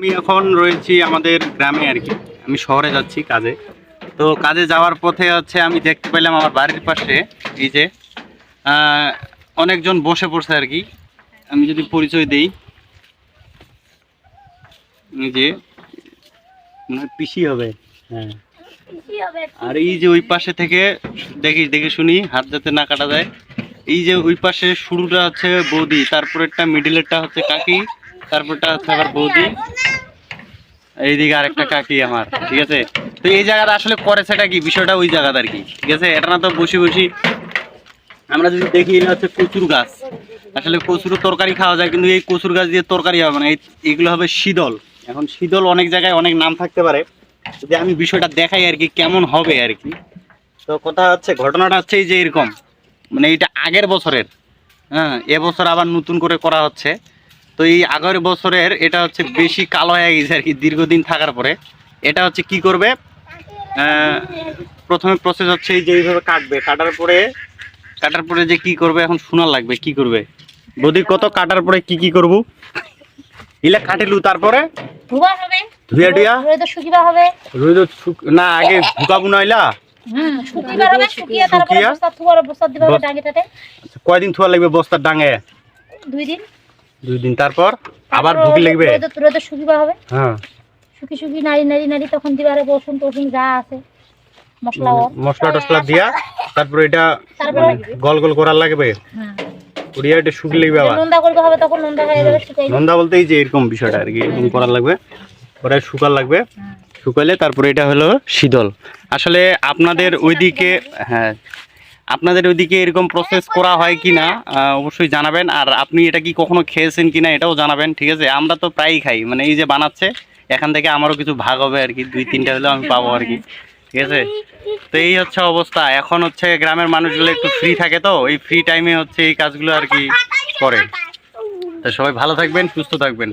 আমি এখন রয়েছি আমাদের গ্রামে আর কি। আমি শহরে যাচ্ছি কাজে। তো কাজে যাওয়ার পথে হচ্ছে আমি দেখতে পেলাম আমার বাড়ির পাশে এই যে অনেকজন বসে পড়ছে আর কি। আমি যদি পরিচয় দেই। এই যে মনে পিসি হবে। হ্যাঁ। আর এই যে ওই পাশে থেকে দেখি দেখে শুনি হাত যাতে না কাটা যায়। এই যে ওই পাশে শুরুটা হচ্ছে বৌদি তারপরেরটা মিডিলেরটা হচ্ছে কাকি তারপরটা হচ্ছে আবার বৌদি। এইদিকে আরেকটা কাকি আমার ঠিক আছে? তো এই জায়গাটা আসলে করে সেটা কি? বিষয়টা ওই জায়গাটা আর কি ঠিক আছে? এটা না তো বসে বসি আমরা যদি দেখি এটা হচ্ছে কচুর গাছ। আসলে কচুর তরকারি খাওয়া যায় কিন্তু এই কচুর গাছ দিয়ে তরকারি হবে না এই এগুলো হবে শীতল। এখন শীতল অনেক জায়গায় অনেক নাম থাকতে পারে। যদি আমি বিষয়টা দেখাই আর কি কেমন হবে আর কি। তো কথা হচ্ছে ঘটনাটা হচ্ছে এই যে এরকম। মানে এইটা আগের বছরের। হ্যাঁ এবছর আবার নতুন করে করা হচ্ছে। তো এই আগের বছরের এটা হচ্ছে বেশি কালো হয়ে গেছে আর কি দীর্ঘদিন থাকার পরে। এটা হচ্ছে কি করবে? প্রথমে প্রসেস হচ্ছে এই যে এইভাবে কাটবে। কাটার পরে কাটার পরে যে কি করবে এখন শোনা লাগবে কি করবে? বদি কত কাটার পরে কি কি করব? ইলা কাটিলু তারপরে? ধোয়া হবে। ধুয়া ধুয়ে তো শুকিবা হবে রোদ না আগে ঢুকাবো আচ্ছা, কয়দিন থুয়া লাগবে বস্তার ডাঙে? দুই দিন। দুই দিন। তারপর আবার ঢুকি লাগবে? রোদে শুকিবা হবে। হ্যাঁ। শুকি শুকি নাড়ি নাড়ি নাড়ি তখন দিবা হবে রসুন টসুন যা আছে মশলা টসলা দিয়া তারপর এটা গল গল করার লাগবে? হ্যাঁ। এটা শুকি লাগবে আবার? নোন্দা করবে হবে তখন নোন্দা হয়ে যাবে শুকাই নন্দা বলতে এই যে এরকম বিষয়টা আর কি এরকম করার লাগবে। পরে শুকার লাগবে। হ্যাঁ। শুকাইলে তারপরে এটা হলো শীতল। আসলে আপনাদের ওইদিকে হ্যাঁ। আপনাদের ওইদিকে এরকম প্রসেস করা হয় কি না অবশ্যই জানাবেন। আর আপনি এটা কি কখনো খেয়েছেন কি না এটাও জানাবেন, ঠিক আছে? আমরা তো প্রায়ই খাই। মানে এই যে বানাচ্ছে, এখান থেকে আমারও কিছু ভাগ হবে আর কি, দুই, তিনটা হলেও আমি পাবো আর কি, ঠিক আছে? তো এই হচ্ছে অবস্থা। এখন হচ্ছে গ্রামের মানুষগুলো একটু ফ্রি থাকে তো, এই ফ্রি টাইমে হচ্ছে এই কাজগুলো আর কি করে। তো সবাই ভালো থাকবেন, সুস্থ থাকবেন।